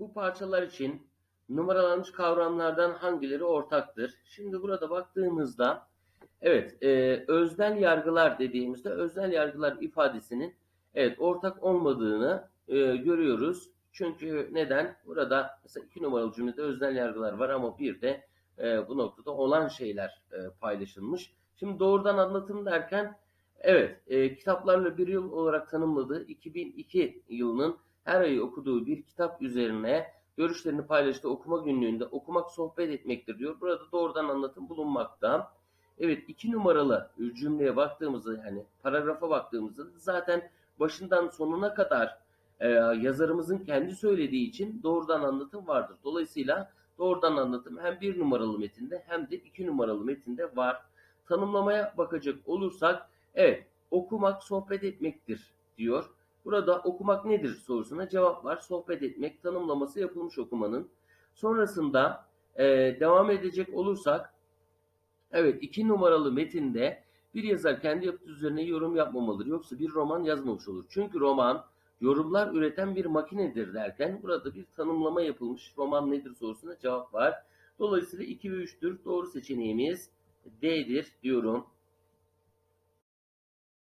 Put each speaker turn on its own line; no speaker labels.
Bu parçalar için numaralanmış kavramlardan hangileri ortaktır? Şimdi burada baktığımızda evet e, öznel yargılar dediğimizde öznel yargılar ifadesinin evet ortak olmadığını e, görüyoruz. Çünkü neden? Burada mesela iki numaralı cümlede öznel yargılar var ama bir de e, bu noktada olan şeyler e, paylaşılmış. Şimdi doğrudan anlatım derken evet e, kitaplarla bir yıl olarak tanımladığı 2002 yılının her ayı okuduğu bir kitap üzerine görüşlerini paylaştığı okuma günlüğünde okumak sohbet etmektir diyor. Burada doğrudan anlatım bulunmakta. Evet iki numaralı cümleye baktığımızda yani paragrafa baktığımızda zaten başından sonuna kadar e, yazarımızın kendi söylediği için doğrudan anlatım vardır. Dolayısıyla doğrudan anlatım hem bir numaralı metinde hem de iki numaralı metinde var. Tanımlamaya bakacak olursak evet okumak sohbet etmektir diyor. Burada okumak nedir sorusuna cevap var. Sohbet etmek tanımlaması yapılmış okumanın. Sonrasında e, devam edecek olursak evet iki numaralı metinde bir yazar kendi yapıtı üzerine yorum yapmamalıdır. Yoksa bir roman yazmamış olur. Çünkü roman yorumlar üreten bir makinedir derken burada bir tanımlama yapılmış. Roman nedir sorusuna cevap var. Dolayısıyla 2 ve 3'tür. Doğru seçeneğimiz D'dir diyorum.